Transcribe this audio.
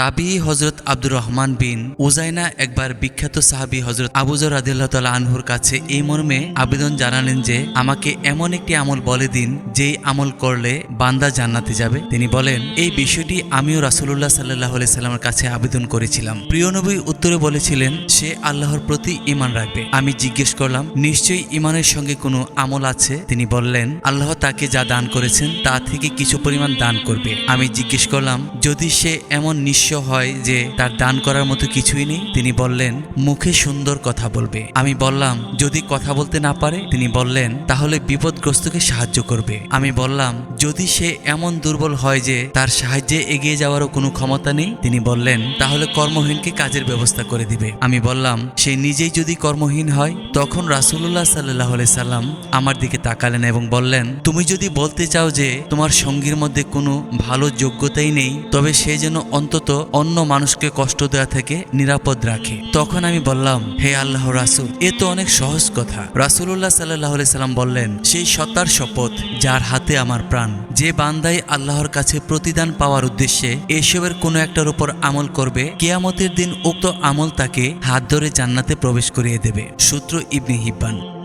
তাবি হজরত আব্দুর রহমান বিন উজাইনা একবার বিখ্যাত সাহাবি হজরত আবুজর রাদিল্লাহ তালা আনহুর কাছে এই মর্মে আবেদন জানালেন যে, আমাকে এমন একটি আমল বলে দিন, যেই আমল করলে বান্দা জান্নাতে যাবে। তিনি বলেন, এই বিষয়টি আমিও রাসুল্লাহ সাল্লাহ সাল্লামের কাছে আবেদন করেছিলাম। প্রিয় নবী উত্তরে বলেছিলেন, সে আল্লাহর প্রতি ইমান রাখবে। আমি জিজ্ঞেস করলাম, নিশ্চয়ই ইমানের সঙ্গে কোনো আমল আছে? তিনি বললেন, আল্লাহ তাকে যা দান করেছেন, তা থেকে কিছু পরিমাণ দান করবে। আমি জিজ্ঞেস করলাম, যদি সে এমন নিঃস্ব হয় যে তার দান করার মতো কিছুই নেই। তিনি বললেন, মুখে সুন্দর কথা বলবে। আমি বললাম, যদি কথা বলতে না পারে? তিনি বললেন, তাহলে বিপদগ্রস্তকে সাহায্য করবে। আমি বললাম, যদি সে এমন দুর্বল হয় যে তার সাহায্যে এগিয়ে যাওয়ারও কোনো ক্ষমতা নেই? তিনি বললেন, তাহলে কর্মহীনকে কাজের ব্যবস্থা করে দিবে। আমি বললাম, সে নিজেই যদি কর্মহীন হয়, তখন রাসুল্লাহ সাল্লাহ সাল্লাম আমার দিকে তাকালেন এবং বললেন, তুমি যদি বলতে চাও যে তোমার সঙ্গীর মধ্যে কোনো ভালো যোগ্যতাই নেই, তবে সে যেন অন্তত অন্য মানুষকে কষ্ট দেওয়া থেকে নিরাপদ রাখে। তখন আমি বললাম, হে আল্লাহ রাসুল, এ তো অনেক সহজ কথা। রাসুল্লাহ সাল্লাহ সাল্লাম বললেন, সেই সত্তার শপথ যার হাতে আমার প্রাণ। যে বান্দাই আল্লাহর কাছে প্রতিদান পাওয়ার উদ্দেশ্যে এসবের কোনো একটার উপর আমল করবে, কেয়ামতের দিন উক্ত আমল তাকে হাত ধরে জান্নাতে প্রবেশ করিয়ে দেবে। সূত্র ইবনে হিব্বান।